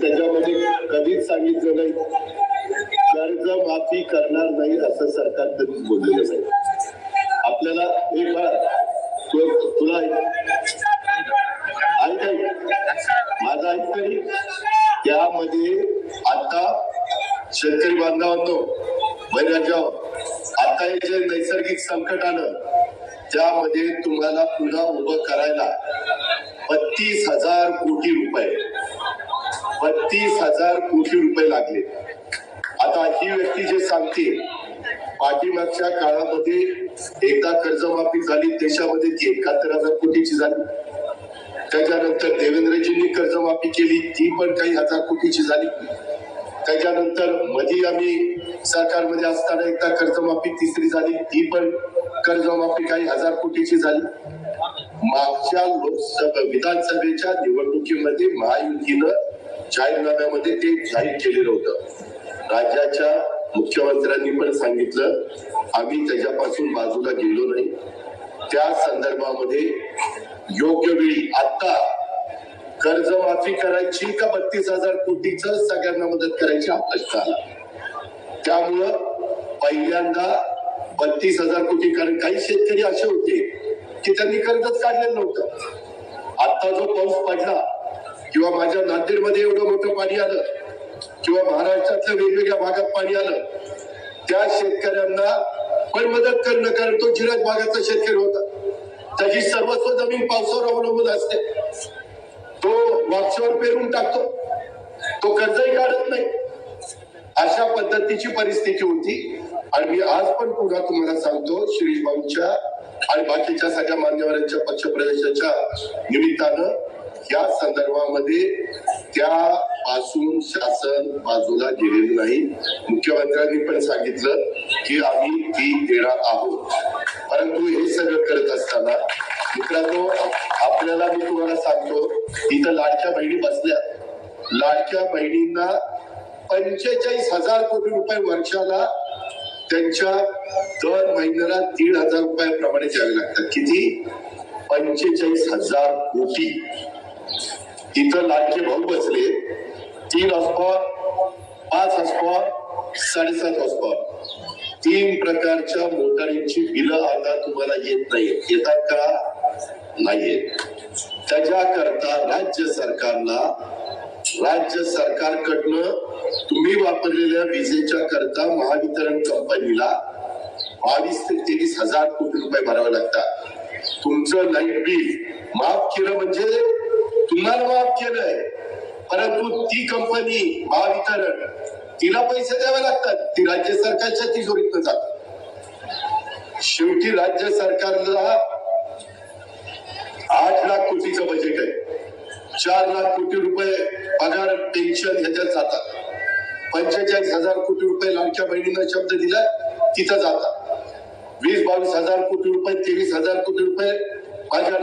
त्याच्यामध्ये कधीच सांगितलं नाही. कर्ज माफी करणार नाही असं सरकार कधीच बोललेलं नाही. आपल्याला एक बार तुला ऐक माझं ऐक तरी. त्यामध्ये आता शेतकरी बांधवांनो बहिणाच्या आता हे जे नैसर्गिक संकट आलं त्यामध्ये तुम्हाला पुन्हा उभं करायला बत्तीस हजार कोटी रुपये. बत्तीस हजार कोटी रुपये लागले. आता ही व्यक्ती जे सांगते पाठीमागच्या काळामध्ये एकदा कर्जमाफी झाली देशामध्ये ती एकाहत्तर हजार कोटीची झाली. त्याच्यानंतर देवेंद्रजींनी कर्जमाफी केली ती पण काही हजार कोटीची झाली. त्याच्यानंतरमध्ये आम्ही सरकारमध्ये असताना एकदा कर्जमाफी तिसरी झाली ती पण कर्जमाफी काही हजार कोटीची झाली. मागच्या लोकसभा विधानसभेच्या निवडणुकीमध्ये महायुतीनं जाहीरनाम्यामध्ये ते जाहीर केलेलं होतं. राज्याच्या मुख्यमंत्र्यांनी पण सांगितलं आम्ही त्याच्यापासून बाजूला गेलो नाही. त्या संदर्भामध्ये योग्य वेळी आता कर्जमाफी करायची का बत्तीस हजार कोटीच सगळ्यांना मदत करायची हा प्रश्न आला. त्यामुळं पहिल्यांदा बत्तीस हजार कोटी कारण काही शेतकरी असे होते की त्यांनी कर्जच काढलेलं नव्हतं. आता जो पाऊस पडला किंवा माझ्या नांदेडमध्ये एवढं मोठं पाणी आलं किंवा महाराष्ट्रातल्या वेगवेगळ्या भागात पाणी आलं त्या शेतकऱ्यांना पण मदत करणं कारण तो जिराज भागाचा शेतकरी होता. त्याची सर्वस्व जमीन पावसावर अवलंबून असते. तो वापसावर पेरून टाकतो. तो कर्जही काढत नाही. अशा पद्धतीची परिस्थिती होती. आणि मी आज पण पुन्हा तुम्हाला सांगतो शिरीष बाबूच्या आणि बाकीच्या सगळ्या मान्यवरांच्या पक्षप्रदेशाच्या निमित्तानं या संदर्भामध्ये त्यापासून शासन बाजूला गेलेलं नाही. मुख्यमंत्र्यांनी पण सांगितलं की आम्ही ती देणार आहोत. परंतु हे सगळं करत असताना मित्रांनो आपल्याला मी तुम्हाला सांगतो इथं लाडक्या बहिणी बसल्या. लाडक्या बहिणींना पंचेचाळीस हजार कोटी रुपये वर्षाला त्यांच्या दर महिन्याला दीड हजार रुपयाप्रमाणे द्यावे लागतात. किती? पंचेचाळीस हजार कोटी. तिथं लाडके भाऊ बसले तीन हॉस्पॉट पाच हॉस्पॉट साडेसात हॉस्पॉट तीन प्रकारच्या मोटारींची बिलं आता तुम्हाला येत नाही येतात का? नाही त्याच्याकरता राज्य सरकारला राज्य सरकारकडनं तुम्ही वापरलेल्या विजेच्या करता महावितरण कंपनीला बावीस ते तेवीस हजार कोटी रुपये भरावे लागतात. तुमचं लाइट बिल माफ केलं म्हणजे तुम्हाला केलंय. परंतु ती कंपनी महावितरण तिला पैसे द्यावे लागतात. ती राज्य सरकारच्या तिजोरीत जात. शेवटी राज्य सरकारला आठ लाख कोटीचं बजेट आहे. चार लाख कोटी रुपये पगार पेन्शन ह्याच्यात जातात. पंचेचाळीस हजार कोटी रुपये लाडक्या बहिणींना शब्द दिला तिथं जातात. वीस बावीस हजार कोटी रुपये तेवीस हजार कोटी रुपये माझ्या